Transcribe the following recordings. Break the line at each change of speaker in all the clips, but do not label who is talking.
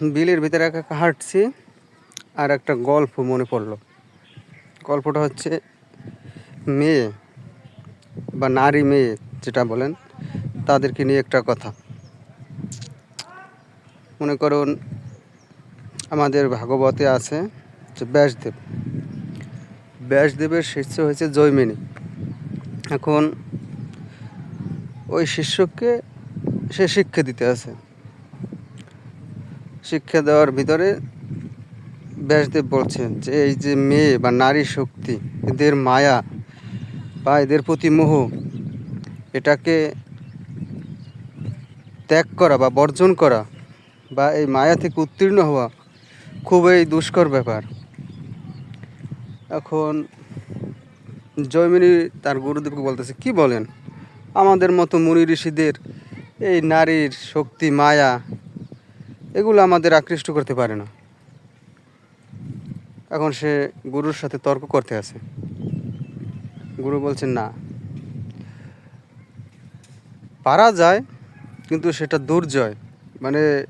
বিলের ভিতরে একা হাঁটছি, আর একটা গল্প মনে পড়ল। গল্পটা হচ্ছে মেয়ে বা নারী মেয়ে যেটা বলেন, তাদেরকে নিয়ে একটা কথা। মনে করুন, আমাদের ভাগবতে আছে যে ব্যাসদেব। ব্যাসদেবের শিষ্য হয়েছে জৈমিনী। এখন ওই শিষ্যকে সে শিক্ষা দিতে আছে। শিক্ষা দেওয়ার ভিতরে ব্যাসদেব বলছেন যে এই যে মেয়ে বা নারী শক্তি, এদের মায়া বা এদের প্রতি মোহ এটাকে ত্যাগ করা বা বর্জন করা বা এই মায়া থেকে উত্তীর্ণ হওয়া খুবই দুষ্কর ব্যাপার। এখন জয়মিনী তার গুরুদেবকে বলতেছে, কি বলেন? আমাদের মতো মুনি ঋষিদের এই নারীর শক্তি, মায়া এগুলো আমাদের আকৃষ্ট করতে পারে না। এখন সে গুরুর সাথে তর্ক করতে আছে। গুরু বলছেন, না। পারা যায়, কিন্তু সেটা দুর্জয়। মানে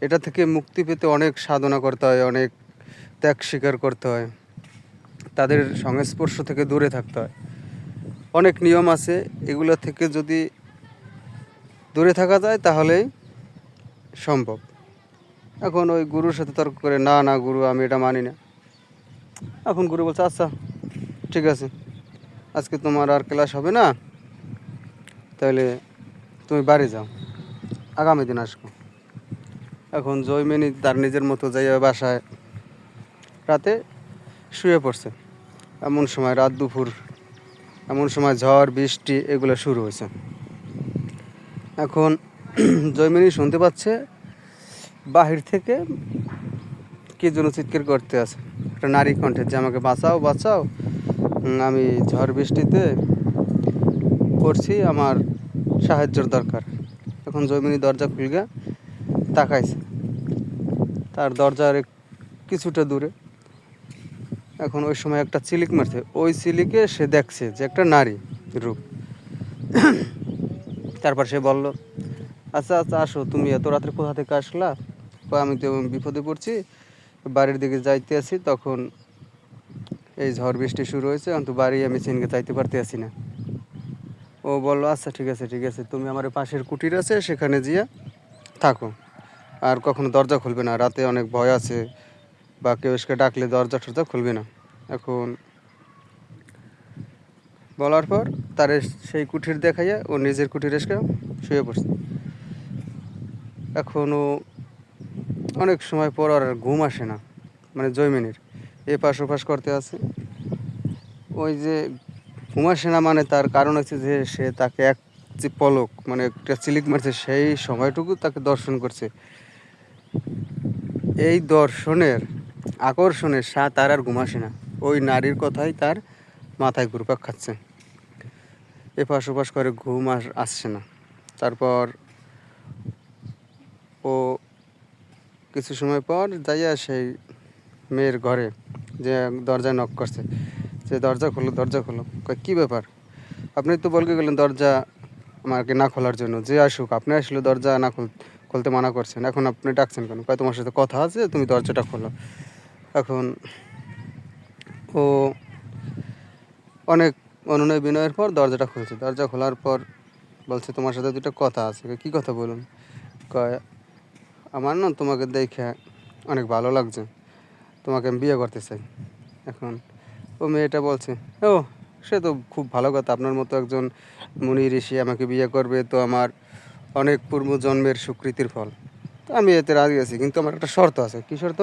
এটা থেকে মুক্তি পেতে অনেক সাধনা করতে হয়, অনেক ত্যাগ স্বীকার করতে হয়। তাদের সংস্পর্শ থেকে দূরে থাকতে হয়। অনেক নিয়ম আছে, এগুলো থেকে যদি দূরে থাকা যায়, তাহলেই সম্ভব। এখন ওই গুরুর সাথে তর্ক করে, না না, গুরু, আমি এটা মানি না। এখন গুরু বলছে আচ্ছা ঠিক আছে। আজকে তোমার আর ক্লাস হবে না, তাহলে তুমি বাড়ি যাও। আগামী দিন আসব। এখন জয়মিনী তার নিজের মতো যাইয়া বাসায় রাতে শুয়ে পড়ছে। এমন সময় রাত দুপুর, এমন সময় ঝড়, বৃষ্টি, এগুলো শুরু হয়েছে। এখন জয়মিনী শুনতে পাচ্ছে বাহির থেকে কে যেন চিৎকার করতে আছে। একটা নারী কণ্ঠে যে আমাকে বাঁচাও বাঁচাও। আমি ঝড় বৃষ্টিতে করছি আমার সাহায্যের দরকার। এখন জয়মিনী দরজা খুলগা, তাকাইছে। তার দরজার কিছুটা দূরে। এখন ওই সময় একটা চিলিক মারছে। ওই চিলিকে সে দেখছে যে একটা নারী রূপ। তারপর সে বলল আচ্ছা আচ্ছা আসো, তুমি এত রাত্রে কোথা থেকে আসলা? কয়, আমি তো বিপদে পড়ছি বাড়ির দিকে যাইতে আছি তখন এই ঝড় বৃষ্টি শুরু হয়েছে কিন্তু বাড়ি আমি চিনকে যাইতে পারতে আছি না। ও বলল আচ্ছা ঠিক আছে ঠিক আছে তুমি আমার পাশের কুটির আছে সেখানে গিয়ে থাকো। আর কখনো দরজা খুলবে না রাতে অনেক ভয় আছে বা কেউ এসে ডাকলে দরজা টরজা খুলবে না। এখন বলার পর তার সেই কুঠির দেখাইয়া ও নিজের কুঠির এসে শুয়ে পড়ছে। এখন ও অনেক সময় পর আর ঘুম আসে না মানে জৈমিনীর এ পাশ ওপাশ করতে আছে। ওই যে ঘুম আসে না মানে তার কারণ হচ্ছে যে সে তাকে এক যে পলক মানে একটা চিলিক মারছে, সেই সময়টুকু তাকে দর্শন করছে। এই দর্শনের আকর্ষণের সা তার আর ঘুম আসে না। ওই নারীর কথাই তার মাথায় ঘুরপাক খাচ্ছে। এপাশ ওপাশ করে ঘুম আসছে না। তারপর ও কিছু সময় পর যাইয়া সেই মেয়ের ঘরে যে দরজায় নক করছে, যে দরজা খোলো দরজা খোলো কী ব্যাপার? আপনি তো বলকে গেলেন দরজা আমাকে না খোলার জন্য। যে আসুক, আপনি আসলে দরজা না খুল, খুলতে মানা করছেন। এখন আপনি ডাকছেন কেন? কয়, তোমার সাথে কথা আছে, তুমি দরজাটা খোলো। এখন ও অনেক অনুনয় বিনয়ের পর দরজাটা খুলছে। দরজা খোলার পর বলছে, তোমার সাথে দুটো কথা আছে। কী কথা বলুন? কয় আমার না তোমাকে দেখে অনেক ভালো লাগছে। তোমাকে আমি বিয়ে করতে চাই। এখন ও মেয়েটা বলছে, ও, সে তো খুব ভালো কথা। আপনার মতো একজন মুনি ঋষি আমাকে বিয়ে করবে তো আমার অনেক পূর্বজন্মের স্বীকৃতির ফল। তো আমি এতে রাজি আছি, কিন্তু আমার একটা শর্ত আছে। কী শর্ত?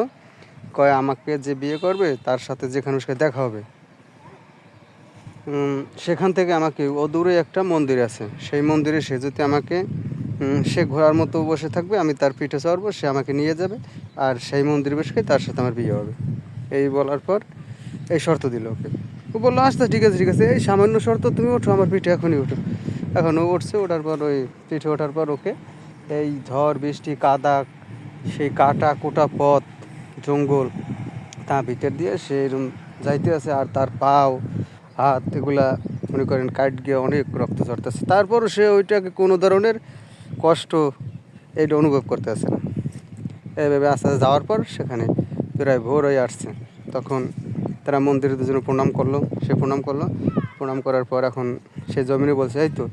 কয়, আমাকে যে বিয়ে করবে, তার সাথে যেখানে সে দেখা হবে সেখান থেকে আমাকে অদূরে একটা মন্দির আছে। সেই মন্দিরে সে যদি আমাকে সে ঘোড়ার মতো বসে থাকবে, আমি তার পিঠে চড়বো, সে আমাকে নিয়ে যাবে, আর সেই মন্দির বসে তার সাথে আমার বিয়ে হবে। এই বলার পর এই শর্ত দিল ওকে। ও বলল আচ্ছা ঠিক আছে ঠিক আছে, এই সামান্য শর্ত, তুমি ওঠো, আমার পিঠে এখনই ওঠো। এখন ও উঠছে, ওঠার পর ওই পিঠে ওঠার পর ওকে এই ঝড়, বৃষ্টি, কাদা, সেই কাটা, কোটা পথ, জঙ্গল তা ভিতর দিয়ে সে এরম যাইতে আছে, আর তার পাও, হাত, এগুলা মনে করেন কাট গিয়ে অনেক রক্ত ঝরতেছে। তারপরও সে ওইটাকে কোনো ধরনের কষ্ট এইটা অনুভব করতে আছে না। এইভাবে আস্তে আস্তে যাওয়ার পর সেখানে প্রায় ভোর হয়ে আসছে। তখন তারা মন্দিরে দুজনে প্রণাম করল সে প্রণাম করল। প্রণাম করার পর এখন সে জমিনে বলছে এই তো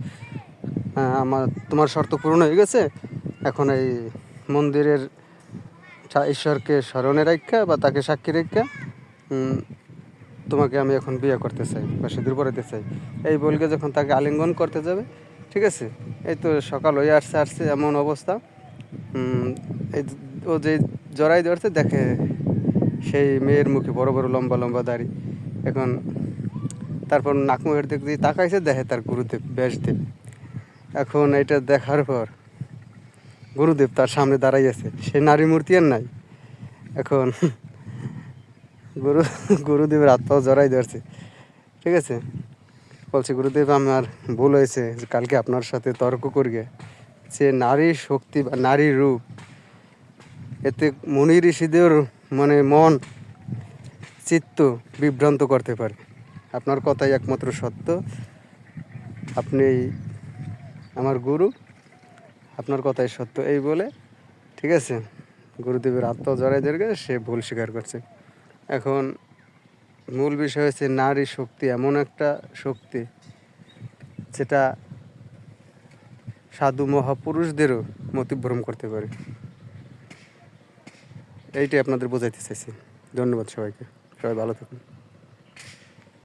আহ, আমার তোমার শর্ত পূরণ হয়ে গেছে। এখন এই মন্দিরের ঈশ্বরকে স্মরণে রাখা বা তাকে সাক্ষী রেখা তোমাকে আমি এখন বিয়ে করতে চাই বা সিঁদুর পরাতে চাই। এই বলকে যখন তাকে আলিঙ্গন করতে যাবে ঠিক আছে? এই তো সকাল হয়ে আসছে আসছে এমন অবস্থা। এই ও যে জড়াই ধরছে, দেখে সেই মেয়ের মুখে বড় বড়, লম্বা লম্বা দাড়ি। এখন তারপর নাক মুখের দিক দিয়ে তাকাইছে, দেখে তার গুরুদেব, ব্যাসদেব। এখন এটা দেখার পর গুরুদেব তার সামনে দাঁড়াই আছে। সে নারী মূর্তি আর নাই। এখন গুরু, গুরুদেবের হাত পাও জড়াই ধরছে। ঠিক আছে? বলছে, গুরুদেব, আমার ভুল হয়েছে। যে কালকে আপনার সাথে তর্ক করিয়ে যে নারী শক্তি বা নারী রূপ। এতে মুনি ঋষিদের মানে মন, চিত্ত বিভ্রান্ত করতে পারে। আপনার কথাই একমাত্র সত্য। আপনি আমার গুরু। আপনার কথাই সত্য এই বলে, ঠিক আছে? গুরুদেবের আত্মা জড়াই সে ভুল স্বীকার করছে। এখন মূল বিষয় হচ্ছে নারী শক্তি, এমন একটা শক্তি যেটা সাধু মহাপুরুষদেরও মতিভ্রম করতে পারে। এইটাই আপনাদের বোঝাইতে চাইছি। ধন্যবাদ সবাইকে। সবাই ভালো থাকুন।